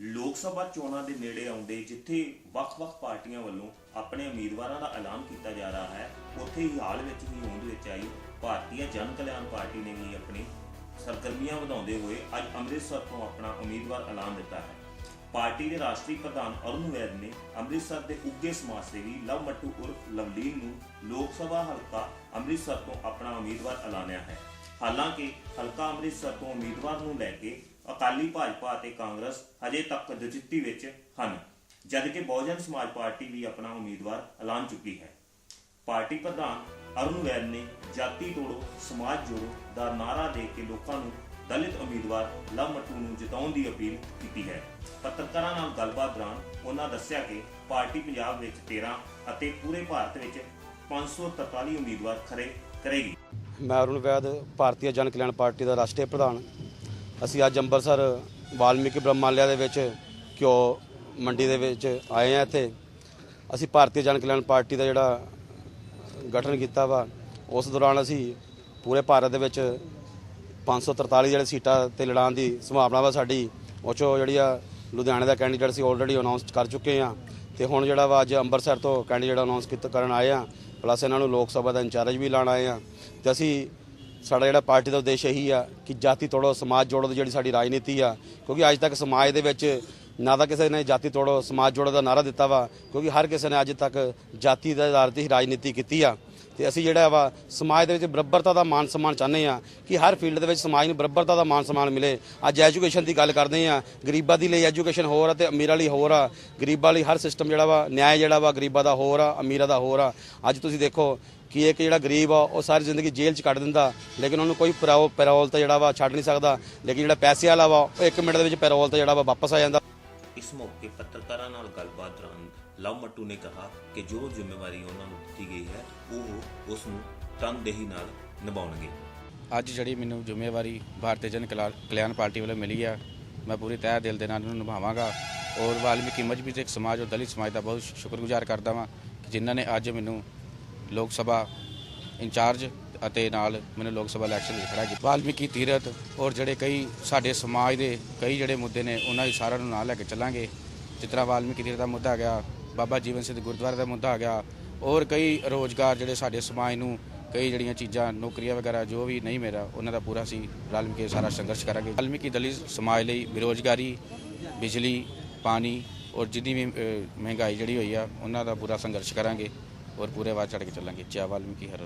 ਲੋਕ ਸਭਾ ਚੋਣਾਂ ਦੇ ਨੇੜੇ ਆਉਂਦੇ ਜਿੱਥੇ ਵੱਖ-ਵੱਖ ਪਾਰਟੀਆਂ ਵੱਲੋਂ ਆਪਣੇ ਉਮੀਦਵਾਰਾਂ ਦਾ ਐਲਾਨ ਕੀਤਾ ਜਾ ਰਿਹਾ ਹੈ, ਉੱਥੇ ਹੀ ਹਾਲ ਵਿੱਚ ਹੀ ਹੋਂਦ ਵਿੱਚ ਆਈ ਭਾਰਤੀ ਜਨ ਕਲਿਆਣ ਪਾਰਟੀ ਨੇ ਵੀ ਆਪਣੀ ਸਰਗਰਮੀਆਂ ਵਧਾਉਂਦੇ ਹੋਏ ਅੱਜ ਅੰਮ੍ਰਿਤਸਰ ਤੋਂ ਆਪਣਾ ਉਮੀਦਵਾਰ ਐਲਾਨ ਦਿੱਤਾ ਹੈ। ਪਾਰਟੀ ਦੇ ਰਾਸ਼ਟਰੀ ਪ੍ਰਧਾਨ ਅਰੁਣ ਵੈਦ ਨੇ ਅੰਮ੍ਰਿਤਸਰ ਦੇ ਉੱਗੇ ਸਮਾਜ ਸੇਵੀ ਲਵ ਮੱਟੂ ਉਰਫ ਲਵਲੀਨ ਨੂੰ ਲੋਕ ਸਭਾ ਹਲਕਾ ਅੰਮ੍ਰਿਤਸਰ ਤੋਂ ਆਪਣਾ ਉਮੀਦਵਾਰ ਐਲਾਨਿਆ ਹੈ। ਹਾਲਾਂਕਿ ਹਲਕਾ ਅੰਮ੍ਰਿਤਸਰ ਤੋਂ ਉਮੀਦਵਾਰ ਨੂੰ ਲੈ ਕੇ ਅਕਾਲੀ ਭਾਜਪਾ ਅਤੇ ਕਾਂਗਰਸ ਹਜੇ ਤੱਕ ਦਜਿੱਤੀ ਵਿੱਚ ਹਨ, ਜਦਕਿ ਬਹੁਜਨ ਸਮਾਜ ਪਾਰਟੀ ਵੀ ਆਪਣਾ ਉਮੀਦਵਾਰ ਐਲਾਨ ਚੁੱਕੀ ਹੈ। ਪਾਰਟੀ ਪ੍ਰਧਾਨ ਅਰੁਣ ਵੈਦ ਨੇ ਜਾਤੀ ਤੋੜੋ, ਸਮਾਜ ਜੋੜੋ ਦਾ ਨਾਰਾ ਦੇ ਕੇ ਲੋਕਾਂ ਨੂੰ ਦਲਿਤ ਉਮੀਦਵਾਰ ਲਵ ਮੱਟੂ ਨੂੰ ਜਿਤਾਉਣ ਦੀ ਅਪੀਲ ਕੀਤੀ ਹੈ। ਪੱਤਰਕਾਰਾਂ ਨਾਲ ਗੱਲਬਾਤ ਦੌਰਾਨ ਉਹਨਾਂ ਦੱਸਿਆ ਕਿ ਪਾਰਟੀ ਪੰਜਾਬ ਵਿੱਚ 13 ਅਤੇ ਪੂਰੇ ਭਾਰਤ ਵਿੱਚ 543 ਉਮੀਦਵਾਰ ਖੜੇ ਕਰੇਗੀ। ਮੈਂ ਅਰੁਣ ਵੈਦ, ਭਾਰਤੀ ਜਨ ਕਲਿਆਣ ਪਾਰਟੀ ਦਾ ਰਾਸ਼ਟਰੀ ਪ੍ਰਧਾਨ। ਅਸੀਂ ਅੱਜ ਅੰਮ੍ਰਿਤਸਰ ਵਾਲਮੀਕੀ ਬ੍ਰਹਮਾਲਿਆ ਦੇ ਵਿੱਚ ਘਿਓ ਮੰਡੀ ਦੇ ਵਿੱਚ ਆਏ ਆ ਇੱਥੇ। ਅਸੀਂ ਭਾਰਤੀ ਜਨ ਕਲਿਆਣ ਪਾਰਟੀ ਦਾ ਜਿਹੜਾ ਗਠਨ ਕੀਤਾ ਵਾ, ਉਸ ਦੌਰਾਨ ਅਸੀਂ ਪੂਰੇ ਭਾਰਤ ਦੇ ਵਿੱਚ 543 ਜਿਹੜੇ ਸੀਟਾਂ ਤੇ ਲੜਾਉਣ ਦੀ ਸੰਭਾਵਨਾ ਵਾ ਸਾਡੀ, ਉਹ 'ਚੋਂ ਜਿਹੜੀ ਆ ਲੁਧਿਆਣੇ ਦਾ ਕੈਂਡੀਡੇਟ ਸੀ ਆਲਰੇਡੀ ਅਨਾਉਂਸ ਕਰ ਚੁੱਕੇ ਆ ਤੇ ਹੁਣ ਜਿਹੜਾ ਵਾ ਅੱਜ ਅੰਮ੍ਰਿਤਸਰ ਤੋਂ ਕੈਂਡੀਡੇਟ ਅਨਾਉਂਸ ਕੀਤਾ, ਕਰਨ ਆਏ ਆ ਪਲੱਸ ਇਹਨਾਂ ਨੂੰ ਲੋਕ ਸਭਾ ਦਾ ਇੰਚਾਰਜ ਵੀ ਲਾਣ ਆਏ ਆ ਤੇ ਅਸੀਂ ਸਾਡਾ ਜਿਹੜਾ ਪਾਰਟੀ ਦਾ ਉਦੇਸ਼ ਇਹੀ ਆ ਕਿ ਜਾਤੀ ਤੋੜੋ, ਸਮਾਜ ਜੋੜੋ ਦੀ ਜਿਹੜੀ ਸਾਡੀ ਰਾਜਨੀਤੀ ਆ। ਕਿਉਂਕਿ ਅੱਜ ਤੱਕ ਸਮਾਜ ਦੇ ਵਿੱਚ ਨਾ ਤਾਂ ਕਿਸੇ ਨੇ ਜਾਤੀ ਤੋੜੋ, ਸਮਾਜ ਜੋੜੋ ਦਾ ਨਾਰਾ ਦਿੱਤਾ ਵਾ, ਕਿਉਂਕਿ ਹਰ ਕਿਸੇ ਨੇ ਅੱਜ ਤੱਕ ਜਾਤੀ ਦੇ ਆਧਾਰ ਤੇ ਹੀ ਰਾਜਨੀਤੀ ਕੀਤੀ ਆ। ਤੇ ਅਸੀਂ ਜਿਹੜਾ ਵਾ, ਸਮਾਜ ਦੇ ਵਿੱਚ ਬਰਾਬਰਤਾ ਦਾ ਮਾਨ ਸਨਮਾਨ ਚਾਹੁੰਦੇ ਆ ਕਿ ਹਰ ਫੀਲਡ ਦੇ ਵਿੱਚ ਸਮਾਜ ਨੂੰ ਬਰਾਬਰਤਾ ਦਾ ਮਾਨ ਸਨਮਾਨ ਮਿਲੇ। ਅੱਜ ਐਜੂਕੇਸ਼ਨ ਦੀ ਗੱਲ ਕਰਦੇ ਆ, ਗਰੀਬਾਂ ਦੀ ਲਈ ਐਜੂਕੇਸ਼ਨ ਹੋਰ ਆ ਤੇ ਅਮੀਰਾਂ ਲਈ ਹੋਰ ਆ। ਗਰੀਬਾਂ ਲਈ ਹਰ ਸਿਸਟਮ ਜਿਹੜਾ ਵਾ, ਨਿਆਂ ਜਿਹੜਾ ਵਾ, ਗਰੀਬਾਂ ਦਾ ਹੋਰ ਆ, ਅਮੀਰਾਂ ਦਾ ਹੋਰ ਆ। ਅੱਜ ਤੁਸੀਂ ਦੇਖੋ ਕਿ ਇੱਕ ਜਿਹੜਾ ਗਰੀਬ ਆ ਉਹ ਸਾਰੀ ਜ਼ਿੰਦਗੀ ਜੇਲ੍ਹ 'ਚ ਕੱਢ ਦਿੰਦਾ ਲੇਕਿਨ ਉਹਨੂੰ ਕੋਈ ਪੈਰੋਲ ਪੈਰੋਲ ਤੇ ਜਿਹੜਾ ਵਾ ਛੱਡ ਨਹੀਂ ਸਕਦਾ ਲੇਕਿਨ ਜਿਹੜਾ ਪੈਸੇ ਵਾਲਾ ਵਾ ਉਹ 1 ਮਿੰਟ ਦੇ ਵਿੱਚ ਪੈਰੋਲ ਤੇ ਜਿਹੜਾ ਵਾ ਵਾਪਸ ਆ ਜਾਂਦਾ। ਇਸ ਮੌਕੇ ਪੱਤਰਕਾਰਾਂ ਨਾਲ ਗੱਲਬਾਤ ਦੌਰਾਨ ਲਵ ਮੱਟੂ ਨੇ ਕਿਹਾ ਕਿ ਜੋ ਜ਼ਿੰਮੇਵਾਰੀ ਉਹਨਾਂ ਨੂੰ ਦਿੱਤੀ ਗਈ ਹੈ ਉਹ ਉਸ ਨੂੰ ਤਨਦੇਹੀ ਨਾਲ ਨਿਭਾਉਣਗੇ। ਅੱਜ ਜਿਹੜੀ ਮੈਨੂੰ ਜ਼ਿੰਮੇਵਾਰੀ ਭਾਰਤੀ ਜਨ ਕਲਾ- ਕਲਿਆਣ ਪਾਰਟੀ ਵੱਲੋਂ ਮਿਲੀ ਆ ਮੈਂ ਪੂਰੀ ਤਹਿ ਦਿਲ ਦੇ ਨਾਲ ਇਹਨੂੰ ਨਿਭਾਵਾਂਗਾ। ਔਰ ਵਾਲਮੀਕੀ ਮਜਬੀ ਤੇ ਸਮਾਜ ਔਰ ਦਲਿਤ ਸਮਾਜ ਦਾ ਬਹੁਤ ਸ਼ੁਕਰਗੁਜ਼ਾਰ ਕਰਦਾ ਵਾਂ ਕਿ ਜਿਨ੍ਹਾਂ ਨੇ ਅੱਜ ਮੈਨੂੰ ਲੋਕ ਸਭਾ ਇੰਚਾਰਜ ਅਤੇ ਨਾਲ ਮੈਨੂੰ ਲੋਕ ਸਭਾ ਇਲੈਕਸ਼ਨ ਵਿੱਚ ਖੜਾ ਕੀਤਾ। ਵਾਲਮੀਕੀ ਤੀਰਥ ਔਰ ਜਿਹੜੇ ਕਈ ਸਾਡੇ ਸਮਾਜ ਦੇ ਕਈ ਜਿਹੜੇ ਮੁੱਦੇ ਨੇ, ਉਹਨਾਂ ਦੀ ਸਾਰਿਆਂ ਨੂੰ ਨਾਲ ਲੈ ਕੇ ਚੱਲਾਂਗੇ। ਜਿਸ ਤਰ੍ਹਾਂ ਵਾਲਮੀਕੀ ਤੀਰਥ ਦਾ ਮੁੱਦਾ ਆ ਗਿਆ, ਬਾਬਾ ਜੀਵਨ ਸਿੰਘ ਗੁਰਦੁਆਰੇ ਦਾ ਮੁੱਦਾ ਆ ਗਿਆ ਔਰ ਕਈ ਰੋਜ਼ਗਾਰ ਜਿਹੜੇ ਸਾਡੇ ਸਮਾਜ ਨੂੰ ਕਈ ਜਿਹੜੀਆਂ ਚੀਜ਼ਾਂ, ਨੌਕਰੀਆਂ ਵਗੈਰਾ ਜੋ ਵੀ ਨਹੀਂ ਮੇਰਾ ਉਹਨਾਂ ਦਾ ਪੂਰਾ ਸੀ ਰਲ ਮਿਲ ਕੇ ਸਾਰਾ ਸੰਘਰਸ਼ ਕਰਾਂਗੇ। ਵਾਲਮੀਕੀ ਦਲਿਤ ਸਮਾਜ ਲਈ ਬੇਰੋਜ਼ਗਾਰੀ, ਬਿਜਲੀ, ਪਾਣੀ ਔਰ ਜਿੰਨੀ ਵੀ ਮਹਿੰਗਾਈ ਜਿਹੜੀ ਹੋਈ ਆ, ਉਹਨਾਂ ਦਾ ਪੂਰਾ ਸੰਘਰਸ਼ ਕਰਾਂਗੇ। ਔਰ ਪੂਰੇ ਵਾਰ ਚੜ ਕੇ ਚੱਲਾਂਗੇ। ਜੈ ਵਾਲਮੀਕੀ ਹਰ